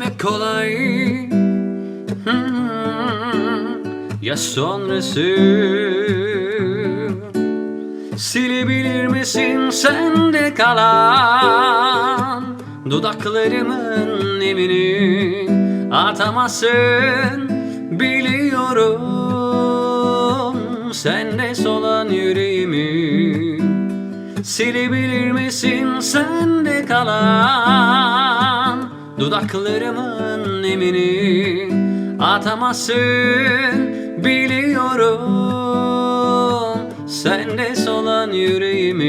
Gitmek kolay. Hmm, Ya sonrası? Silebilir misin sende kalan Dudaklarımın nemini? Atamazsın biliyorum Sende solan yüreğimi. Silebilir misin sende kalan Dudaklarımın nemini Atamazsın biliyorum. Sende solan yüreğimi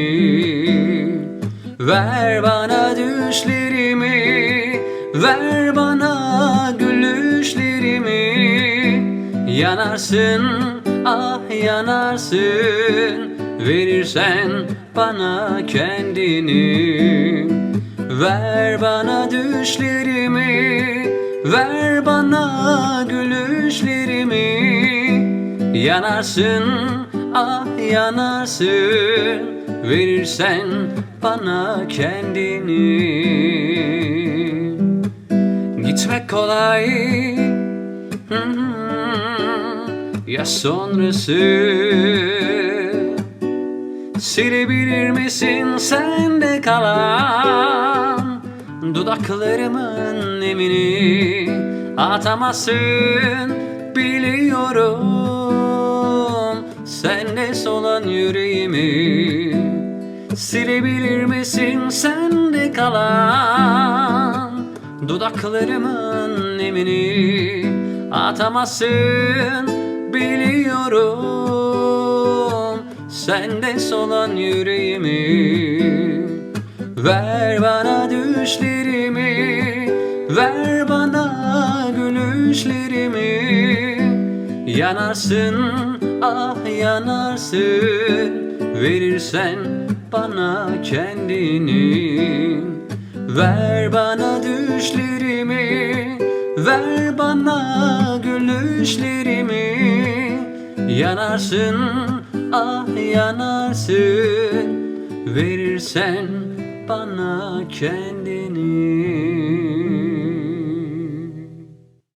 Ver bana düşlerimi Ver bana gülüşlerimi. Yanarsın ah yanarsın Verirsen bana kendini Ver bana düşlerimi Ver bana gülüşlerimi. Yanarsın ah yanarsın Verirsen bana kendini. Gitmek kolay Ya sonrası Silebilir misin sende kalan Dudaklarımın nemini? Atamazsın biliyorum Sende solan yüreğimi. Silebilir misin sende kalan Dudaklarımın nemini? Atamazsın biliyorum Sende solan yüreğimi Ver bana düşlerimi Ver bana gülüşlerimi. Yanarsın ah yanarsın Verirsen bana kendini. Ver bana düşlerimi Ver bana gülüşlerimi. Yanarsın ah yanarsın Verirsen bana kendini